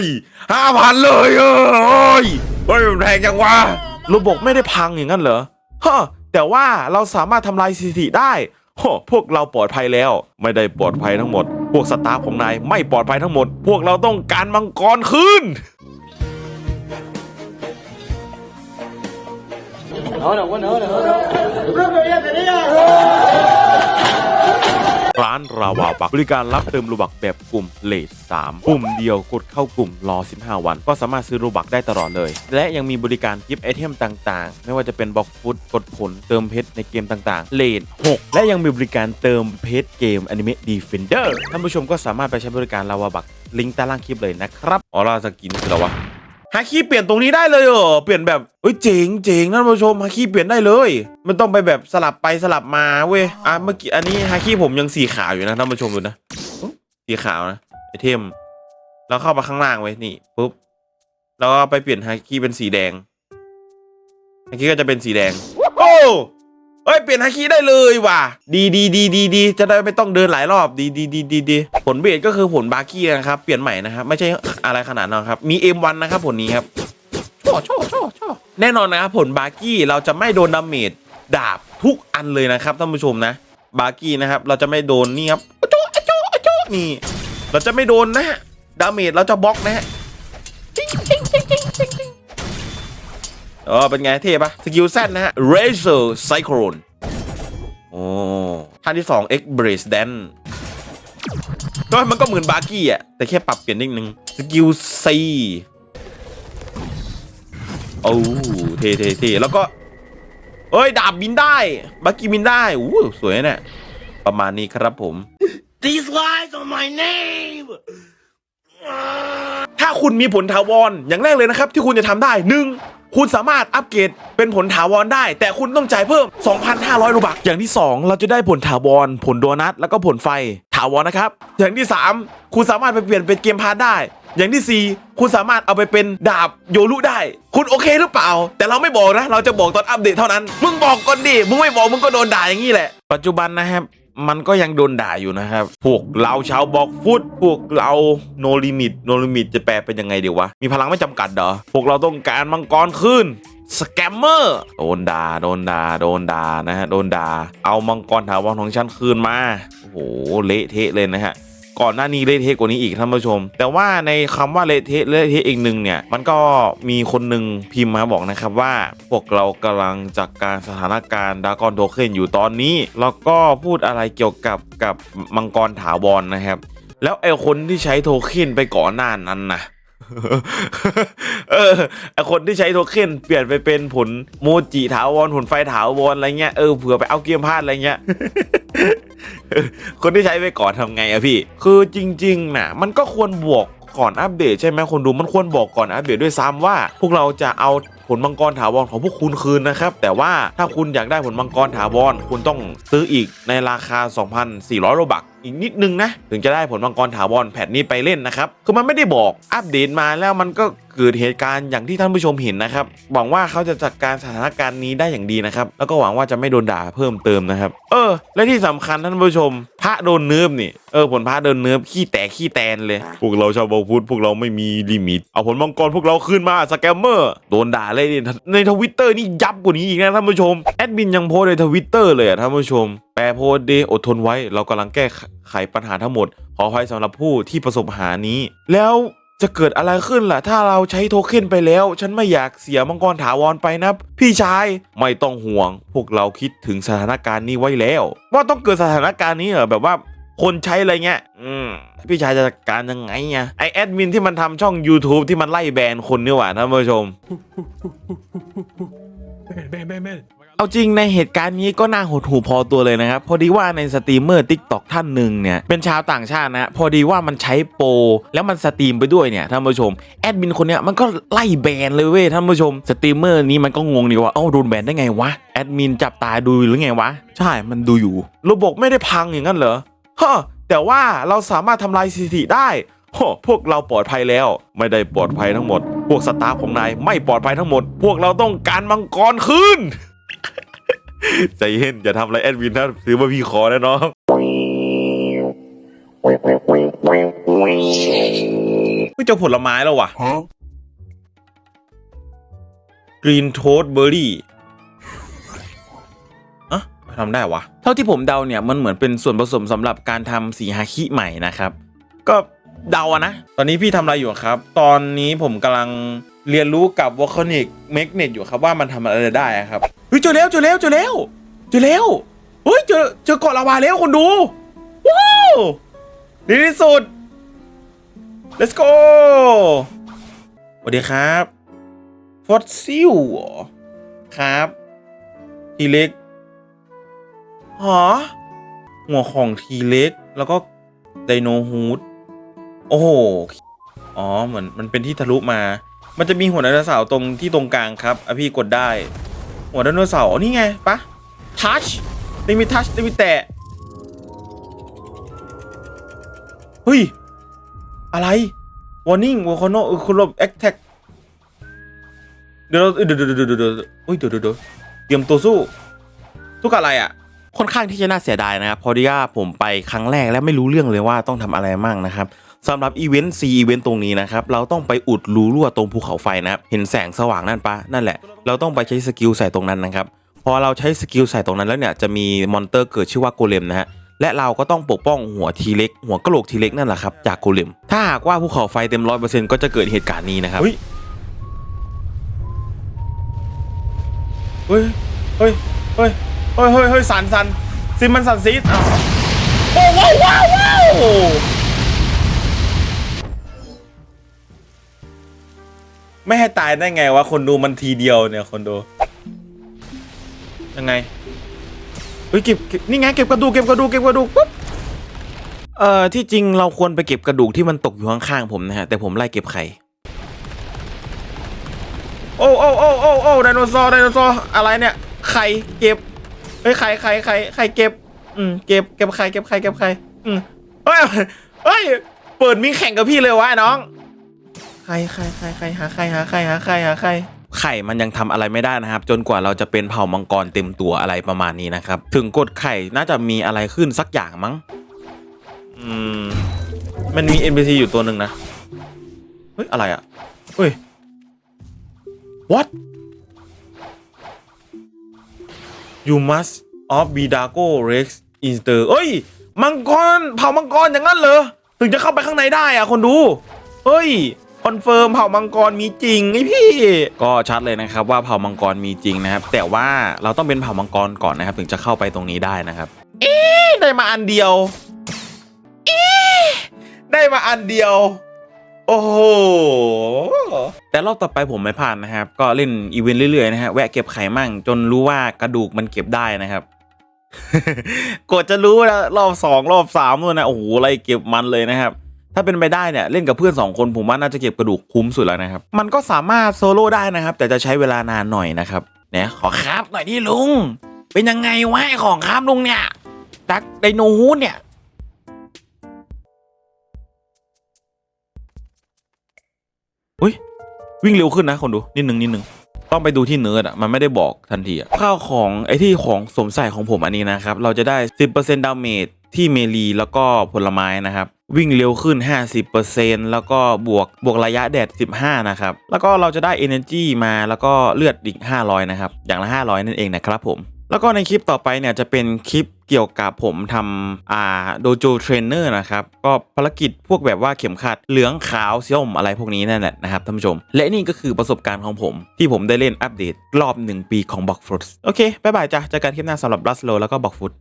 ยห้าพันเลยเออโอ้ยเฮ้ยมันแพงจังวะระบบไม่ได้พังอย่างนั้นเหรอฮะแต่ว่าเราสามารถทำลายสถิติได้โหพวกเราปลอดภัยแล้ว ไม่ได้ปลอดภัยทั้งหมด พวกสตาฟของนายไม่ปลอดภัยทั้งหมด พวกเราต้องการมังกรคืน ร้านราวาบักบริการรับเติมรูบักแบบกลุ่มเลท3ปุ่มเดียวกดเข้ากลุ่มรอ 15 วัน ก็สามารถซื้อรูบักได้ตลอดเลย และยังมีบริการกิฟต์ไอเทมต่างๆ ไม่ว่าจะเป็นบล็อกฟุตกดผลเติมเพชรในเกมต่างๆ เลท6และยังมีบริการเติมเพชรเกมอนิเมะดีเฟนเดอร์ท่านผู้ชมก็สามารถไปใช้บริการราวาบักลิงก์ใต้ล่างคลิปเลยนะครับออร่าสกินคืออะไรวะ ฮาคีเปลี่ยนตรงนี้ได้เลยเหรอเปลี่ยนแบบเอ้ยเจ๋งเจ๋งท่านผู้ชมฮาคีเปลี่ยนได้เลย มันต้องไปแบบสลับไปสลับมาเว้ยอะเมื่อกี้อันนี้ฮาคีผมยังสีขาวอยู่นะท่านผู้ชมดูนะสีขาวนะไอเทมแล้วเข้ามาข้างล่างไว้นี่ปุ๊บแล้วก็ไปเปลี่ยนฮาคีเป็นสีแดงฮาคีก็จะเป็นสีแดงโอ้ เอ้ยเปลี่ยนฮาคีได้เลยว่ะ ดีดีดีดีดีจะได้ไม่ต้องเดินหลายรอบดีดีดีดีดีผลเบสก็คือผลบาร์กี้นะครับเปลี่ยนใหม่นะครับไม่ใช่อะไรขนาดนั้นครับมี M1 นะครับผลนี้ครับชอชอชอชอแน่นอนนะครับผลบาร์กี้เราจะไม่โดนดาเมจดาบทุกอันเลยนะครับท่านผู้ชมนะ บาร์กี้นะครับเราจะไม่โดนนี่ครับอะโจอะโจอะโจนี่ เราจะไม่โดนนะฮะดาเมจเราจะบล็อกนะฮะเออเป็นไงเท่ปะสกิลแซดนะฮะ Razor Cyclone โอ้ท่าที่ 2 X Brace Dance ก็มันก็เหมือนบาร์กี้อะ แต่แค่ปรับเปลี่ยนนิดนึงสกิล C โอ้เท่เท่เท่แล้วก็เอ้ย ดาบบินได้ บาร์กี้บินได้อู้สวยเนี่ยประมาณนี้ครับผม These lies on my name! ถ้าคุณมีผลถาวรอย่างแรกเลยนะครับ ที่คุณจะทำได้หนึ่ง คุณสามารถอัปเกรดเป็นผลถาวรได้ แต่คุณต้องจ่ายเพิ่ม 2,500รูบักอย่างที่ 2 เราจะได้ผลถาวร ผลโดนัทแล้วก็ผลไฟถาวรนะครับ อย่างที่ 3 คุณสามารถไปเปลี่ยนเป็นเกมพาร์ทได้ อย่างที่ 4 คุณสามารถเอาไปเป็นดาบโยรุได้ คุณโอเคหรือเปล่า แต่เราไม่บอกนะ เราจะบอกตอนอัปเดตเท่านั้น มึงบอกก่อนดิมึงไม่บอกมึงก็โดนด่าอย่างนี้แหละ ปัจจุบันนะครับ มันก็ยังโดนด่าอยู่นะครับ พวกเราชาวบอกฟุตพวกเราโนลิมิตโนลิมิตจะแปลเป็นยังไงเดี๋ยววะ มีพลังไม่จำกัดเหรอ พวกเราต้องการมังกรขึ้นสแกมเมอร์โดนด่าโดนด่าโดนด่านะฮะ โดนด่าเอามังกรถาวรของฉันคืนมา โอ้โห เละเทะเลยนะฮะ ก่อนหน้านี้เละเทะกว่านี้อีกท่านผู้ชม แต่ว่าในคำว่าเละเทะเละเทะอีกหนึ่งเนี่ยมันก็มีคนหนึ่งพิมพ์มาบอกนะครับว่าพวกเรากำลังจัดการสถานการณ์ดากอนโทเค็นอยู่ตอนนี้แล้วก็พูดอะไรเกี่ยวกับกับมังกรถาวรนะครับ แล้วไอ้คนที่ใช้โทเค็นไปก่อนหน้านั้นนะ เออไอคนที่ใช้โทเค็นเปลี่ยนไปเป็นผลโมจิถาวรผลไฟถาวรอะไรเงี้ยเออเผื่อไปเอาเกมพลาดอะไรเงี้ยคนที่ใช้ไปก่อนทำไงอะพี่ คือจริงๆนะมันก็ควรบวกก่อนอัปเดตใช่ไหมคนดูมันควรบอกก่อนอัปเดตด้วยซ้ำว่า พวกเราจะเอาผลมังกรถาวรของพวกคุณคืนนะครับ แต่ว่าถ้าคุณอยากได้ผลมังกรถาวรคุณต้องซื้ออีกในราคา 2,400โรบัก อีกนิดนึงนะ ถึงจะได้ผลมังกรถาวรแพทนี้ไปเล่นนะครับ คือมันไม่ได้บอกอัปเดตมาแล้วมันก็เกิดเหตุการณ์อย่างที่ท่านผู้ชมเห็นนะครับหวังว่าเขาจะจัดการสถานการณ์นี้ได้อย่างดีนะครับ แล้วก็หวังว่าจะไม่โดนด่าเพิ่มเติมนะครับ เออ และที่สำคัญท่านผู้ชม พระโดนเนิบนี่เออผลพระโดนเนิบขี้แตกขี้แตนเลย พวกเราชาวบาพุทธพวกเราไม่มีลิมิต เอาผลมังกรพวกเราขึ้นมาสแกมเมอร์โดนด่าเลยนี่ในทวิตเตอร์นี่ยับกว่านี้อีกนะท่านผู้ชมแอดมินยังโพสในทวิตเตอร์เลยอะท่านผู้ชม แปลโพสต์ดีอดทนไว้ เรากำลังแก้ไขปัญหาทั้งหมด ขออภัยสำหรับผู้ที่ประสบปัญหานี้ แล้วจะเกิดอะไรขึ้นล่ะ ถ้าเราใช้โทเค็นไปแล้ว ฉันไม่อยากเสียมังกรถาวรไปนะ พี่ชายไม่ต้องห่วง พวกเราคิดถึงสถานการณ์นี้ไว้แล้ว ว่าต้องเกิดสถานการณ์นี้เหรอแบบว่าคนใช้อะไรเงี้ย อืม พี่ชายจะจัดการยังไงอะไอแอดมินที่มันทำช่อง YouTube ที่มันไล่แบนคนนี่หว่าท่านผู้ชมแม่แม่แม่ เอาจริงในเหตุการณ์นี้ก็น่าหดหูพอตัวเลยนะครับ พอดีว่าในสตรีมเมอร์ทิกตอกท่านหนึ่งเนี่ยเป็นชาวต่างชาตินะพอดีว่ามันใช้โปรแล้วมันสตรีมไปด้วยเนี่ยท่านผู้ชมแอดมินคนเนี้ยมันก็ไล่แบนเลยเว้ยท่านผู้ชมสตรีมเมอร์นี้มันก็งงดีว่าเอ้าโดนแบนได้ไงวะแอดมินจับตาดูหรือไงวะใช่มันดูอยู่ ระบบไม่ได้พังอย่างนั้นเหรอฮะแต่ว่าเราสามารถทำลายสถิติได้โหพวกเราปลอดภัยแล้ว ไม่ได้ปลอดภัยทั้งหมด พวกสตาฟของนายไม่ปลอดภัยทั้งหมด พวกเราต้องการมังกรคืน ใจเย็นอย่าทำอะไรแอดวินนะซื้อมาพี่ขอนะน้อง Wink, wink, wink, wink, wink. เฮ้ยเจอผลไม้แล้วว่ะ Huh? กรีนโทสเบอร์รี่อะทำได้วะ เท่าที่ผมเดาเนี่ยมันเหมือนเป็นส่วนผสมสำหรับการทำสีฮาคิใหม่นะครับ ก็เดาอะนะ ตอนนี้พี่ทำอะไรอยู่ครับ ตอนนี้ผมกำลังเรียนรู้กับวอลคานิกเมกเนตอยู่ครับว่ามันทำอะไรได้อะครับเฮ้ยเจอแล้วเจอแล้วเจอแล้วเจอแล้วเฮ้ยเจอเจอเกาะลาวาแล้วคนดูว้าวดีที่สุด let's go สวัสดีครับฟอสซิลครับทีเล็กหอหัวของทีเล็กแล้วก็ไดโนฮูดโอ้โหอ๋อเหมือนมันเป็นที่ทะลุมา มันจะมีหัวไดโนเสาร์ตรงที่ตรงกลางครับอะพี่กดได้ หัวไดโนเสาร์นี่ไงปะทัชไดมีทัชไดมีแตะเฮ้ย อะไร warning volcano เออคุณลบ attack เดี๋ยวเดี๋ยวเดี๋ยวเดี๋ยวเดี๋ยวเดี๋ยวเฮ้ยเดี๋ยวเดี๋ยวเดี๋ยวเตรียมตัวสู้สู้กับอะไรอะค่อนข้างที่จะน่าเสียดายนะครับพราะที่ว่าผมไปครั้งแรกและไม่รู้เรื่องเลยว่าต้องทำอะไรมั่งนะครับ สำหรับอีเวนต์ซีอีเวนต์ตรงนี้นะครับ เราต้องไปอุดรูรั่วตรงภูเขาไฟนะครับ เห็นแสงสว่างนั่นปะนั่นแหละ เราต้องไปใช้สกิลใส่ตรงนั้นนะครับ พอเราใช้สกิลใส่ตรงนั้นแล้วเนี่ยจะมีมอนเตอร์เกิดชื่อว่าโกเลมนะฮะและเราก็ต้องปกป้องหัวทีเล็กหัวกะโหลกทีเล็กนั่นแหละครับจากโกเลม ถ้าหากว่าภูเขาไฟเต็มร้อยเปอร์เซ็นต์ก็จะเกิดเหตุการณ์นี้นะครับเฮ้ยเฮ้ยเฮ้ยเฮ้ยเฮ้ยเฮ้ยสันสันซิมมันสันซีดอ้าวโอ้ว้าวว้าว ไม่ให้ตายได้ไงวะคนดูมันทีเดียวเนี่ยคนดูยังไงเฮ้ยเก็บเก็บนี่ไงเก็บกระดูกเก็บกระดูกเก็บกระดูกปุ๊บเอ่อที่จริงเราควรไปเก็บกระดูกที่มันตกอยู่ข้างๆผมนะฮะแต่ผมไล่เก็บไข่โอ้โอ้โอ้โอ้โอ้ไดโนเสาร์ไดโนเสาร์อะไรเนี่ยไข่เก็บเฮ้ยไข่ไข่ไข่ไข่เก็บอืมเก็บเก็บไข่เก็บไข่เก็บไข่อืมเฮ้ยเฮ้ยเปิดมีแข่งกับพี่เลยวะไอ้ น้องไข่ไข่ไข่ไข่หาไข่หาไข่หาไข่หาไข่ไข่มันยังทำอะไรไม่ได้นะครับ จนกว่าเราจะเป็นเผ่ามังกรเต็มตัวอะไรประมาณนี้นะครับ ถึงกดไข่น่าจะมีอะไรขึ้นสักอย่างมั้งอืมมันมี NPC อยู่ตัวหนึ่งนะเฮ้ยอะไรอะเฮ้ย What You must of Bidago Rex Inster เอ้ย มังกร เผ่ามังกรอย่างนั้นเหรอ ถึงจะเข้าไปข้างในได้อะ คนดู เฮ้ย คอนเฟิร์มเผ่ามังกรมีจริงไอพี่ ก็ชัดเลยนะครับว่าเผ่ามังกรมีจริงนะครับ แต่ว่าเราต้องเป็นเผ่ามังกรก่อนนะครับ ถึงจะเข้าไปตรงนี้ได้นะครับ เอ๊ะได้มาอันเดียว เอ๊ะได้มาอันเดียว โอ้โห แต่รอบต่อไปผมไม่ผ่านนะครับ ก็เล่นอีเวนต์เรื่อยๆนะฮะ แวะเก็บไข่มั่ง จนรู้ว่ากระดูกมันเก็บได้นะครับกดจะรู้แล้วรอบสองรอบสามนู่นนะโอ้โหอะไรเก็บมันเลยนะครับ ถ้าเป็นไปได้เนี่ยเล่นกับเพื่อนสองคนผมว่าน่าจะเก็บกระดูกคุ้มสุดแล้วนะครับ มันก็สามารถโซโล่ได้นะครับ แต่จะใช้เวลานานหน่อยนะครับเนี่ยขอครับหน่อยดิลุง เป็นยังไงวะไอ้ของครับลุงเนี่ยดักไดโนฮูดเนี่ยอุ้ยวิ่งเร็วขึ้นนะคนดูนิดนึงนิดนึงต้องไปดูที่เนิร์ดอะมันไม่ได้บอกทันทีอะข้าวของไอ้ที่ของสมใส่ของผมอันนี้นะครับ เราจะได้ 10%ดาเมจที่เมลีแล้วก็ผลไม้นะครับวิ่งเร็วขึ้น 50%แล้วก็บวกบวกระยะแดด 15 นะครับ แล้วก็เราจะได้ Energy มาแล้วก็เลือดอีก 500 นะครับ อย่างละ 500 นั่นเองนะครับผม แล้วก็ในคลิปต่อไปเนี่ยจะเป็นคลิปเกี่ยวกับผมทำอ่าโดโจเทรนเนอร์นะครับ ก็ภารกิจพวกแบบว่าเข็มขัดเหลืองขาวส้มอะไรพวกนี้นั่นแหละนะครับท่านผู้ชม และนี่ก็คือประสบการณ์ของผม ที่ผมได้เล่นอัปเดตรอบ 1 ปีของบอกฟุตโอเค บ๊ายบายจ้ะเจอกันคลิปหน้าสำหรับ b l u s t l o w แล้วก็บอกฟุต